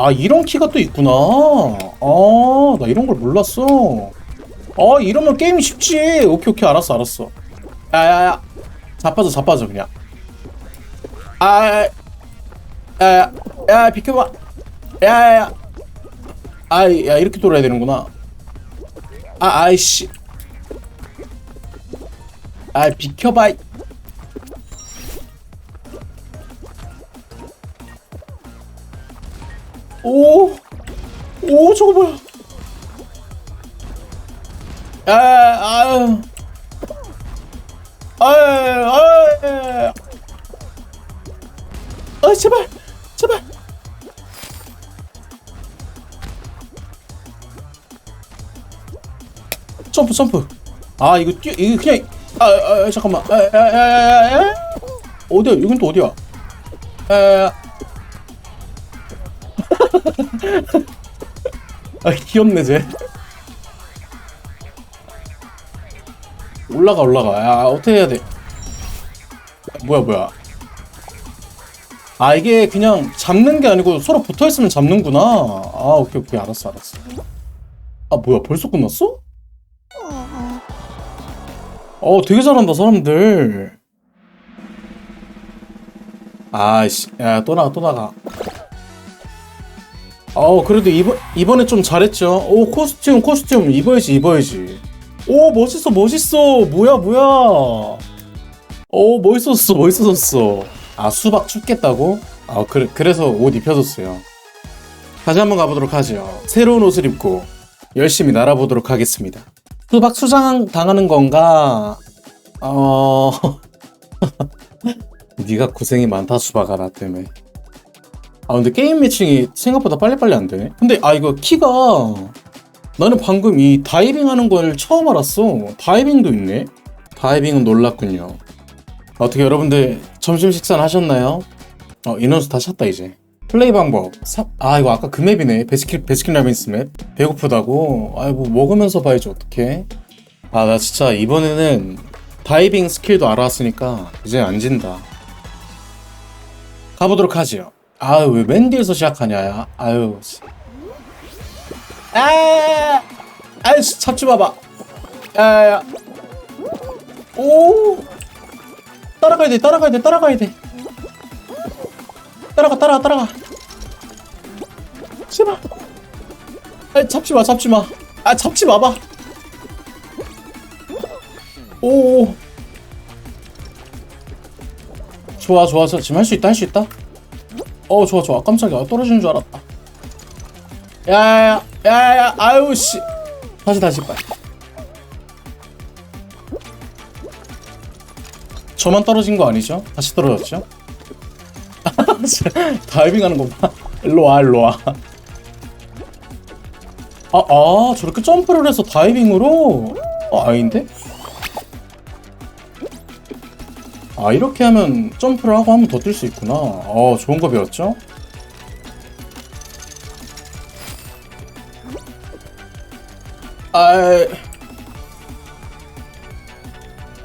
아 이런 키가 또 있구나. 아 나 이런 걸 몰랐어. 어 이러면 게임이 쉽지. 오케이 오케이. 알았어 알았어. 야야야. 자빠져 자빠져 그냥. 아 야야 야. 비켜봐. 야야야. 아야 이렇게 돌아야 되는구나. 아 아이씨. 아 비켜봐 오, 오, 저거 뭐야? 아, 아유, 아유, 아유, 아, 제발, 제발. 점프, 점프. 아, 이거 뛰, 이거 그냥, 아, 아, 아 잠깐만. 아, 아, 아, 아, 아. 어디야? 이건 또 어디야? 아, 아 귀엽네 쟤. 올라가 올라가. 야 어떻게 해야 돼? 뭐야 뭐야. 아 이게 그냥 잡는 게 아니고 서로 붙어있으면 잡는구나. 아 오케이 오케이. 알았어 알았어. 아 뭐야 벌써 끝났어? 어 되게 잘한다 사람들. 아이씨 야또 나가 또 나가 어 그래도 이번 이번에 좀 잘했죠. 오 코스튬 코스튬 입어야지 입어야지. 오 멋있어 멋있어 뭐야 뭐야. 오 멋있었어 멋있었어. 아 수박 춥겠다고? 아 그래 그래서 옷 입혀줬어요. 다시 한번 가보도록 하죠. 새로운 옷을 입고 열심히 날아보도록 하겠습니다. 수박 수장 당하는 건가? 어 네가 고생이 많다 수박아 나 때문에. 아 근데 게임 매칭이 생각보다 빨리빨리 안 되네. 근데 아 이거 키가 나는 방금 이 다이빙 하는 걸 처음 알았어. 다이빙도 있네. 다이빙은 놀랐군요. 어떻게 여러분들 점심 식사는 하셨나요? 어 인원수 다 찼다 이제. 플레이 방법. 사... 아 이거 아까 그 맵이네. 베스킨 베스킨 라빈스 맵. 배고프다고. 아이고 먹으면서 봐야지 어떡해. 아 나 진짜 이번에는 다이빙 스킬도 알아왔으니까 이제 안 진다. 가보도록 하지요 아유 왜 맨 뒤에서 시작하냐 아유 씨. 아! 아유 씨, 잡지 마봐. 야야야. 오! 따라가야 돼 따라가야 돼 따라가야 돼. 따라가 따라가 따라가. 제발 아 잡지 마 잡지 마아 잡지 마봐. 오 좋아 좋아. 좋아. 지금 할 수 있다 할 수 있다 어 좋아 좋아 깜짝이야 떨어지는 줄 알았다 야야야 야 야야 아유 씨 다시 다시 빨리 저만 떨어진 거 아니죠? 다시 떨어졌죠? 다이빙 하는 거봐 일로 와 일로 와 아, 아, 저렇게 점프를 해서 다이빙으로? 아, 아닌데? 아 이렇게 하면 점프를 하고 한 번 더 뛸 수 있구나 어 아, 좋은 거 배웠죠? 아이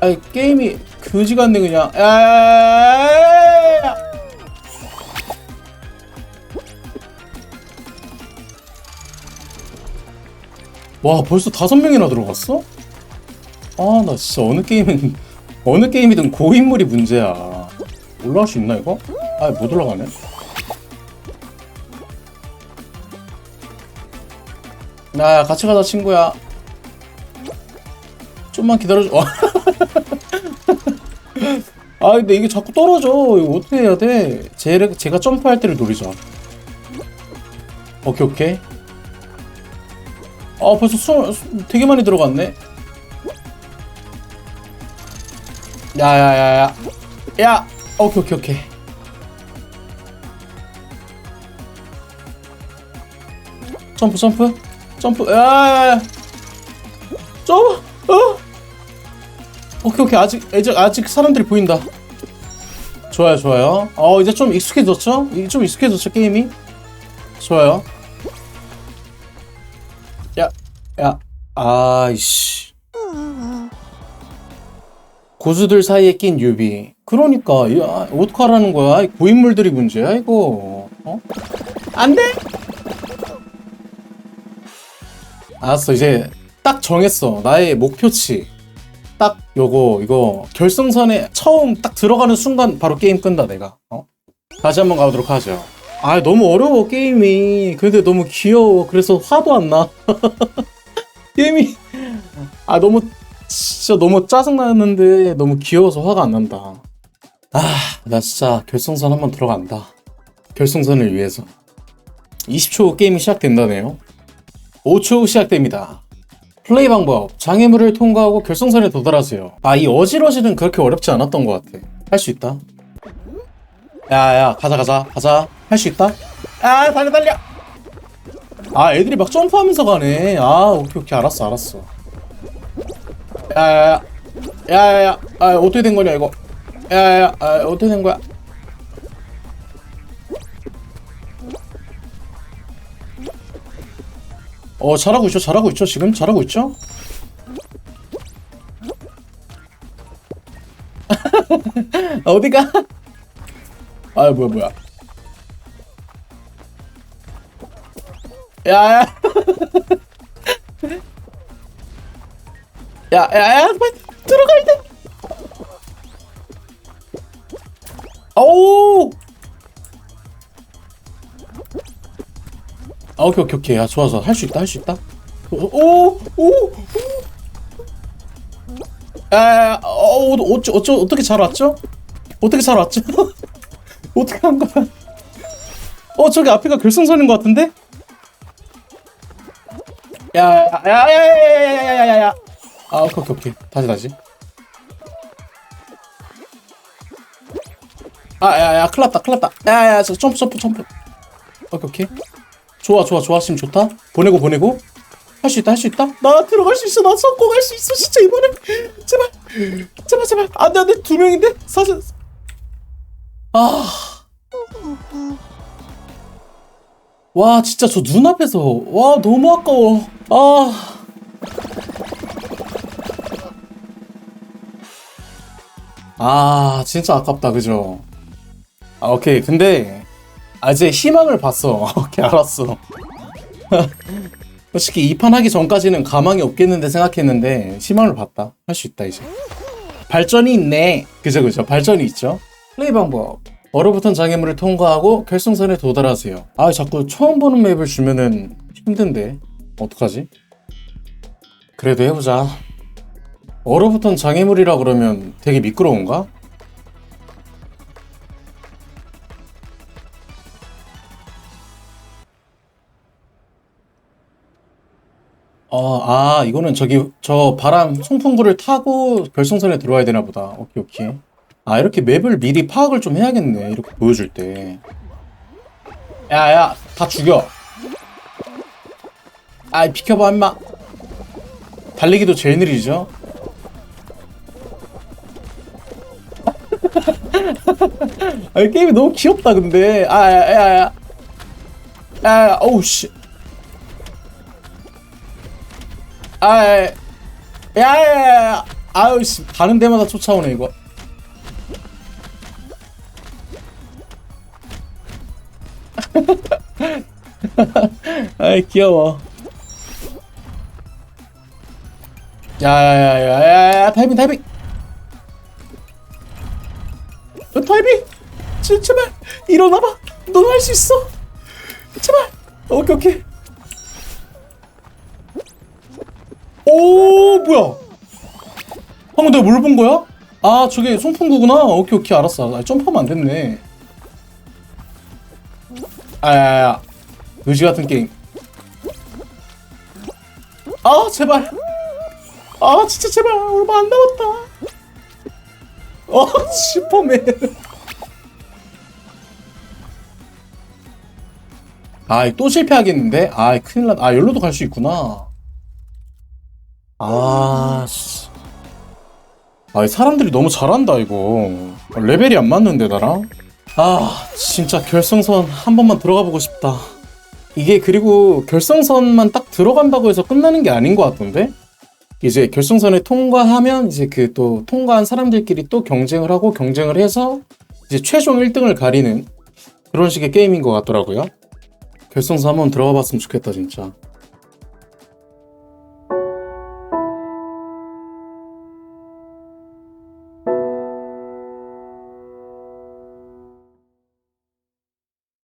아이 게임이 그지같네 그냥 아 와, 벌써 다섯 명이나 들어갔어? 아, 나 진짜 어느 게임은 어느 게임이든 고인물이 문제야. 올라갈 수 있나 이거? 아 못 올라가네. 나 같이 가자 친구야. 좀만 기다려줘. 아 근데 이게 자꾸 떨어져. 이거 어떻게 해야 돼? 제, 제가 점프할 때를 노리자. 오케이 오케이. 아 벌써 수, 수 되게 많이 들어갔네. 야야야야. 야 오케이 오케이 오케이. 점프 점프. 점프. 야 점프. 어? 오케이 오케이. 아직 아직 아직 사람들이 보인다. 좋아요 좋아요. 어 이제 좀 익숙해졌죠? 이- 좀 익숙해졌죠 게임이? 좋아요. 야 야. 아이씨 고수들 사이에 낀 유비. 그러니까 야 어떡하라는 거야? 이 고인물들이 문제야 이거 어? 안 돼? 알았어 이제 딱 정했어. 나의 목표치. 딱 요거 이거. 결승선에 처음 딱 들어가는 순간 바로 게임 끈다 내가. 어? 다시 한번 가보도록 하죠. 아 너무 어려워 게임이. 근데 너무 귀여워. 그래서 화도 안나. 게임이 아 너무 진짜 너무 짜증나는데 너무 귀여워서 화가 안 난다. 아 나 진짜 결승선 한번 들어간다. 결승선을 위해서. 20초 후 게임이 시작된다네요. 5초 후 시작됩니다. 플레이 방법. 장애물을 통과하고 결승선에 도달하세요. 아 이 어지러지는 그렇게 어렵지 않았던 것 같아. 할 수 있다. 야 야 가자 가자 가자. 할 수 있다? 아 달려 달려! 아 애들이 막 점프하면서 가네. 아 오케이 오케이. 알았어 알았어 야야야 야야야 아 어떻게 된 거냐 이거 야야야 아, 어떻게 된 거야 어 잘하고 있죠 잘하고 있죠 지금 잘하고 있죠 어디가 아 뭐야 뭐야 야야 야 야야 빨리 들어갈 때 오 아, 오케이, 오케이, 오케이. 야, 좋아, 좋아. 할 수 있다, 할 수 있다. 오, 오, 오. 야, 야, 야, 어, 어쩌, 어쩌, 어떻게 잘 왔죠? 어떻게 잘 왔죠? 어떻게 한 거야? 어, 저기 앞에가 결승선인 것 같은데? 야, 야, 야, 야, 야, 야, 야, 야, 야, 야. 아, 오케이, 오케이, 오케이. 다시, 다시. 아, 야, 야, 큰일 났다, 큰일 났다. 야, 야, 저 점프, 점프, 점프. 오케이, 오케이. 좋아 좋아 좋아 지금 좋다. 보내고 보내고. 할 수 있다 할 수 있다. 나 들어갈 수 있어 나 성공할 수 있어 진짜 이번에. 제발 제발 제발. 안돼 안돼. 두 명인데? 사실. 아 와 진짜 저 눈앞에서. 와 너무 아까워. 아 아, 진짜 아깝다, 그죠? 아, 오케이. 근데, 아, 이제 희망을 봤어. 오케이, 알았어. 솔직히 이 판 하기 전까지는 가망이 없겠는데 생각했는데 희망을 봤다. 할 수 있다 이제. 발전이 있네. 그죠 그죠. 발전이 있죠. 플레이 방법. 얼어붙은 장애물을 통과하고 결승선에 도달하세요. 아 자꾸 처음 보는 맵을 주면은 힘든데 어떡하지? 그래도 해보자. 얼어붙은 장애물이라 그러면 되게 미끄러운가? 어, 아, 이거는 저기, 저 바람 송풍구를 타고 결승선에 들어와야 되나 보다. 오케이, 오케이. 아, 이렇게 맵을 미리 파악을 좀 해야겠네. 이렇게 보여줄 때. 야, 야, 다 죽여. 아이, 비켜봐, 임마. 달리기도 제일 느리죠? 아, 이 게임이 너무 귀엽다, 근데. 아, 야, 야, 야. 야, 야, 어우, 씨. 아, 야, 야, 야, 야. 아유, 씨. 가는 데마다 쫓아오네, 이거. 아이, 귀여워. 야, 야, 야, 야, 야, 야, 타이밍, 타이밍. 타이밍. 제, 제발, 일어나봐. 넌 할 수 있어. 제발. 오케이, 오케이. 오 뭐야 방금 내가 뭘 본 거야? 아 저게 송풍구구나 오케이 오케이 알았어 아, 점프하면 안 됐네 아야야 의지 같은 게임 아 제발 아 진짜 제발 얼마 안 남았다 어 슈퍼맨 아이 또 실패하겠는데? 아이 큰일 났. 아 열로도 갈 수 있구나. 아 씨. 아 사람들이 너무 잘한다 이거. 레벨이 안 맞는데 나랑. 아 진짜 결승선 한 번만 들어가 보고 싶다. 이게 그리고 결승선만 딱 들어간다고 해서 끝나는 게 아닌 것 같던데? 이제 결승선에 통과하면 이제 그 또 통과한 사람들끼리 또 경쟁을 하고 경쟁을 해서 이제 최종 1등을 가리는 그런 식의 게임인 것 같더라고요. 결승선 한번 들어가 봤으면 좋겠다 진짜.